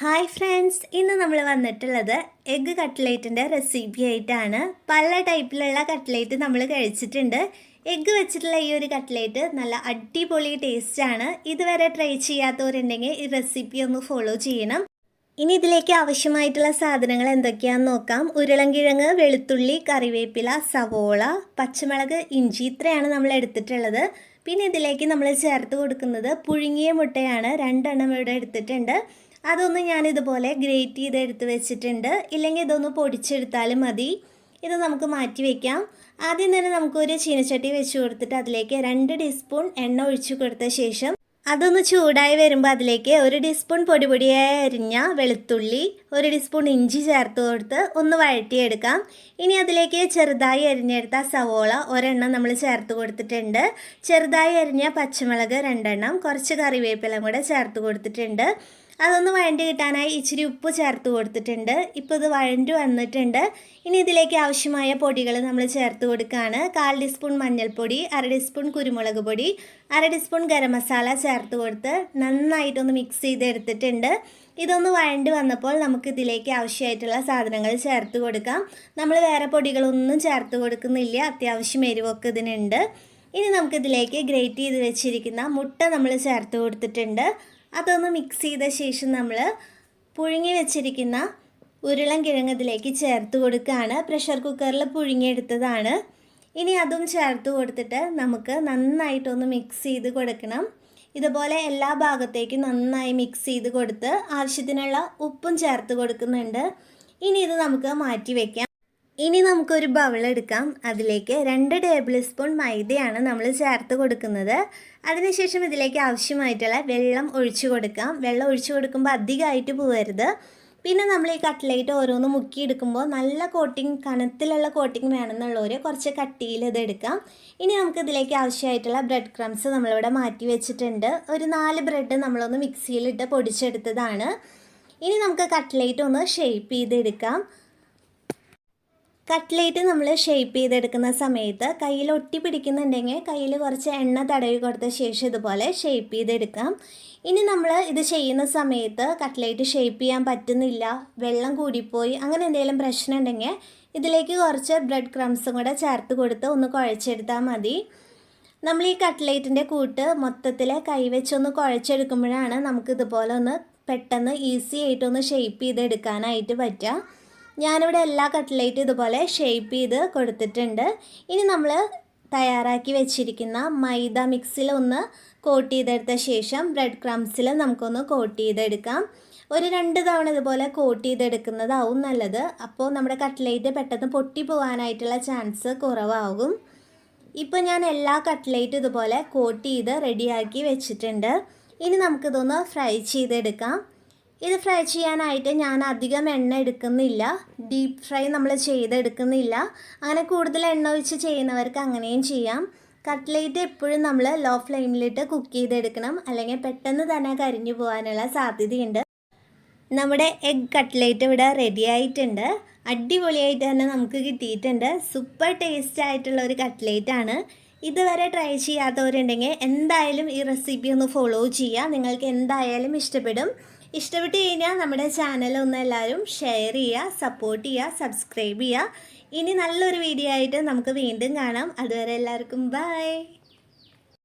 Hi friends ഇന്ന് നമ്മൾ വന്നിട്ടുള്ളത് എഗ്ഗ് കട്ട്ലേറ്റിന്റെ റെസിപ്പി ആയിട്ടാണ്. പല ടൈപ്പിലുള്ള കട്ട്ലേറ്റ് നമ്മൾ കഴിച്ചിട്ടുണ്ട്. എഗ്ഗ് വെച്ചിട്ടുള്ള ഈ ഒരു കട്ട്ലേറ്റ് നല്ല അടിപൊളി ടേസ്റ്റാണ് ഇതുവരെ ട്രൈ ചെയ്യാത്തവരുണ്ടെങ്കിൽ ഈ റെസിപ്പി ഒന്ന് ഫോളോ ചെയ്യണം. ഇനി ഇതിലേക്ക് ആവശ്യമായിട്ടുള്ള സാധനങ്ങൾ എന്തൊക്കെയാണെന്ന് നോക്കാം. ഉരുളൻകിഴങ്ങ് വെളുത്തുള്ളി കറിവേപ്പില സവോള പച്ചമുളക് ഇഞ്ചി ഇത്രയാണ് നമ്മൾ എടുത്തിട്ടുള്ളത്. പിന്നെ ഇതിലേക്ക് നമ്മൾ ചേർത്ത് കൊടുക്കുന്നത് പുഴുങ്ങിയ മുട്ടയാണ്. രണ്ടെണ്ണം ഇവിടെ എടുത്തിട്ടുണ്ട്. അതൊന്ന് ഞാനിതുപോലെ ഗ്രേറ്റ് ചെയ്ത് എടുത്ത് വെച്ചിട്ടുണ്ട്. ഇല്ലെങ്കിൽ ഇതൊന്ന് പൊടിച്ചെടുത്താലും മതി. ഇത് നമുക്ക് മാറ്റി വയ്ക്കാം ആദ്യം തന്നെ നമുക്കൊരു ചീനച്ചട്ടി വെച്ച് കൊടുത്തിട്ട് അതിലേക്ക് രണ്ട് ടീസ്പൂൺ എണ്ണ ഒഴിച്ചു കൊടുത്ത ശേഷം അതൊന്ന് ചൂടായി വരുമ്പോൾ അതിലേക്ക് ഒരു ടീസ്പൂൺ പൊടി പൊടിയായി അരിഞ്ഞ വെളുത്തുള്ളി ഒരു ടീസ്പൂൺ ഇഞ്ചി ചേർത്ത് കൊടുത്ത് ഒന്ന് വഴറ്റിയെടുക്കാം. ഇനി അതിലേക്ക് ചെറുതായി അരിഞ്ഞെടുത്ത സവോള ഒരെണ്ണം നമ്മൾ ചേർത്ത് കൊടുത്തിട്ടുണ്ട്. ചെറുതായി അരിഞ്ഞ പച്ചമുളക് രണ്ടെണ്ണം കുറച്ച് കറിവേപ്പിലും കൂടെ ചേർത്ത് കൊടുത്തിട്ടുണ്ട്. അതൊന്ന് വഴണ്ടി കിട്ടാനായി ഇച്ചിരി ഉപ്പ് ചേർത്ത് കൊടുത്തിട്ടുണ്ട്. ഇപ്പോൾ ഇത് വഴണ്ട് വന്നിട്ടുണ്ട്. ഇനി ഇതിലേക്ക് ആവശ്യമായ പൊടികൾ നമ്മൾ ചേർത്ത് കൊടുക്കുകയാണ് കാൽ ടീസ്പൂൺ മഞ്ഞൾപ്പൊടി അര ടീസ്പൂൺ കുരുമുളക് പൊടി അര ടീസ്പൂൺ ഗരം മസാല ചേർത്ത് കൊടുത്ത് നന്നായിട്ടൊന്ന് മിക്സ് ചെയ്തെടുത്തിട്ടുണ്ട്. ഇതൊന്ന് വഴണ്ടി വന്നപ്പോൾ നമുക്ക് ഇതിലേക്ക് ആവശ്യമായിട്ടുള്ള സാധനങ്ങൾ ചേർത്ത് കൊടുക്കാം. നമ്മൾ വേറെ പൊടികളൊന്നും ചേർത്ത് കൊടുക്കുന്നില്ല. അത്യാവശ്യം എരിവൊക്കെ ഇതിനുണ്ട്. ഇനി നമുക്കിതിലേക്ക് ഗ്രേറ്റ് ചെയ്ത് വെച്ചിരിക്കുന്ന മുട്ട നമ്മൾ ചേർത്ത് കൊടുത്തിട്ടുണ്ട്. അതൊന്ന് മിക്സ് ചെയ്ത ശേഷം നമ്മൾ പുഴുങ്ങി വെച്ചിരിക്കുന്ന ഉരുളൻ കിഴങ്ങതിലേക്ക് ചേർത്ത് കൊടുക്കുകയാണ്. പ്രഷർ കുക്കറിൽ പുഴുങ്ങിയെടുത്തതാണ്. ഇനി അതും ചേർത്ത് കൊടുത്തിട്ട് നമുക്ക് നന്നായിട്ടൊന്ന് മിക്സ് ചെയ്ത് കൊടുക്കണം. ഇതുപോലെ എല്ലാ ഭാഗത്തേക്കും നന്നായി മിക്സ് ചെയ്ത് കൊടുത്ത് ആവശ്യത്തിനുള്ള ഉപ്പും ചേർത്ത് കൊടുക്കുന്നുണ്ട്. ഇനി ഇത് നമുക്ക് മാറ്റി വയ്ക്കാം ഇനി നമുക്കൊരു ബൗൾ എടുക്കാം. അതിലേക്ക് രണ്ട് ടേബിൾ സ്പൂൺ മൈദയാണ് നമ്മൾ ചേർത്ത് കൊടുക്കുന്നത്. അതിനുശേഷം ഇതിലേക്ക് ആവശ്യമായിട്ടുള്ള വെള്ളം ഒഴിച്ചു കൊടുക്കാം. വെള്ളം ഒഴിച്ചു കൊടുക്കുമ്പോൾ അധികമായിട്ട് പോകരുത് പിന്നെ നമ്മൾ ഈ കട്ട്ലേറ്റ് ഓരോന്ന് മുക്കിയെടുക്കുമ്പോൾ നല്ല കോട്ടിങ് കനത്തിലുള്ള കോട്ടിങ് വേണമെന്നുള്ളവർ കുറച്ച് കട്ടിയിൽ ഇത് എടുക്കാം. ഇനി നമുക്ക് ഇതിലേക്ക് ആവശ്യമായിട്ടുള്ള ബ്രെഡ് ക്രംസ് നമ്മളിവിടെ മാറ്റി വെച്ചിട്ടുണ്ട്. ഒരു നാല് ബ്രെഡ് നമ്മളൊന്ന് മിക്സിയിലിട്ട് പൊടിച്ചെടുത്തതാണ്. ഇനി നമുക്ക് കട്ട്ലേറ്റ് ഒന്ന് ഷേപ്പ് ചെയ്തെടുക്കാം. കട്ട്ലേറ്റ് നമ്മൾ ഷേപ്പ് ചെയ്തെടുക്കുന്ന സമയത്ത് കയ്യിൽ ഒട്ടി പിടിക്കുന്നുണ്ടെങ്കിൽ കയ്യിൽ കുറച്ച് എണ്ണ തടവി കൊടുത്ത ശേഷം ഇതുപോലെ ഷേപ്പ് ചെയ്തെടുക്കാം. ഇനി നമ്മൾ ഇത് ചെയ്യുന്ന സമയത്ത് കട്ട്ലേറ്റ് ഷേപ്പ് ചെയ്യാൻ പറ്റുന്നില്ല വെള്ളം കൂടിപ്പോയി അങ്ങനെ എന്തെങ്കിലും പ്രശ്നം ഉണ്ടെങ്കിൽ ഇതിലേക്ക് കുറച്ച് ബ്രെഡ് ക്രംസും കൂടെ ചേർത്ത് കൊടുത്ത് ഒന്ന് കുഴച്ചെടുത്താൽ മതി. നമ്മൾ ഈ കട്ട്ലേറ്റിന്റെ കൂട്ട് മൊത്തത്തിൽ കൈവച്ചൊന്ന് കുഴച്ചെടുക്കുമ്പോഴാണ് നമുക്ക് ഇതുപോലെ ഒന്ന് പെട്ടെന്ന് ഈസി ആയിട്ടൊന്ന് ഷേപ്പ് ചെയ്തെടുക്കാനായിട്ട് പറ്റുക. ഞാനിവിടെ എല്ലാ കട്ട്ലേറ്റും ഇതുപോലെ ഷേപ്പ് ചെയ്ത് കൊടുത്തിട്ടുണ്ട്. ഇനി നമ്മൾ തയ്യാറാക്കി വെച്ചിരിക്കുന്ന മൈദ മിക്സിൽ ഒന്ന് കോട്ട് ചെയ്തെടുത്ത ശേഷം ബ്രെഡ് ക്രംസിൽ നമുക്കൊന്ന് കോട്ട് ചെയ്തെടുക്കാം. ഒരു രണ്ട് തവണ ഇതുപോലെ കോട്ട് ചെയ്തെടുക്കുന്നതാവും നല്ലത്. അപ്പോൾ നമ്മുടെ കട്ട്ലേറ്റ് പെട്ടെന്ന് പൊട്ടി പോകാനായിട്ടുള്ള ചാൻസ് കുറവാകും. ഇപ്പോൾ ഞാൻ എല്ലാ കട്ട്ലേറ്റും ഇതുപോലെ കോട്ട് ചെയ്ത് റെഡിയാക്കി വെച്ചിട്ടുണ്ട്. ഇനി നമുക്കിതൊന്ന് ഫ്രൈ ചെയ്തെടുക്കാം. ഇത് ഫ്രൈ ചെയ്യാനായിട്ട് ഞാൻ അധികം എണ്ണ എടുക്കുന്നില്ല. ഡീപ്പ് ഫ്രൈ നമ്മൾ ചെയ്തെടുക്കുന്നില്ല അങ്ങനെ കൂടുതൽ എണ്ണ ഒഴിച്ച് ചെയ്യുന്നവർക്ക് അങ്ങനെയും ചെയ്യാം. കട്ട്ലേറ്റ് എപ്പോഴും നമ്മൾ ലോ ഫ്ലെയിമിലിട്ട് കുക്ക് ചെയ്തെടുക്കണം. അല്ലെങ്കിൽ പെട്ടെന്ന് തന്നെ കരിഞ്ഞു പോകാനുള്ള സാധ്യതയുണ്ട്. നമ്മുടെ എഗ് കട്ട്ലേറ്റ് ഇവിടെ റെഡി ആയിട്ടുണ്ട്. അടിപൊളിയായിട്ട് തന്നെ നമുക്ക് കിട്ടിയിട്ടുണ്ട്. സൂപ്പർ ടേസ്റ്റ് ആയിട്ടുള്ള ഒരു കട്ട്ലേറ്റ് ആണ്. ഇതുവരെ ട്രൈ ചെയ്യാത്തവരുണ്ടെങ്കിൽ എന്തായാലും ഈ റെസിപ്പി ഒന്ന് ഫോളോ ചെയ്യുക. നിങ്ങൾക്ക് എന്തായാലും ഇഷ്ടപ്പെടും. ഇഷ്ടപ്പെട്ട് കഴിഞ്ഞാൽ നമ്മുടെ ചാനൽ ഒന്ന് എല്ലാവരും ഷെയർ ചെയ്യുക സപ്പോർട്ട് ചെയ്യുക സബ്സ്ക്രൈബ് ചെയ്യുക. ഇനി നല്ലൊരു വീഡിയോ ആയിട്ട് നമുക്ക് വീണ്ടും കാണാം. അതുവരെ എല്ലാവർക്കും ബൈ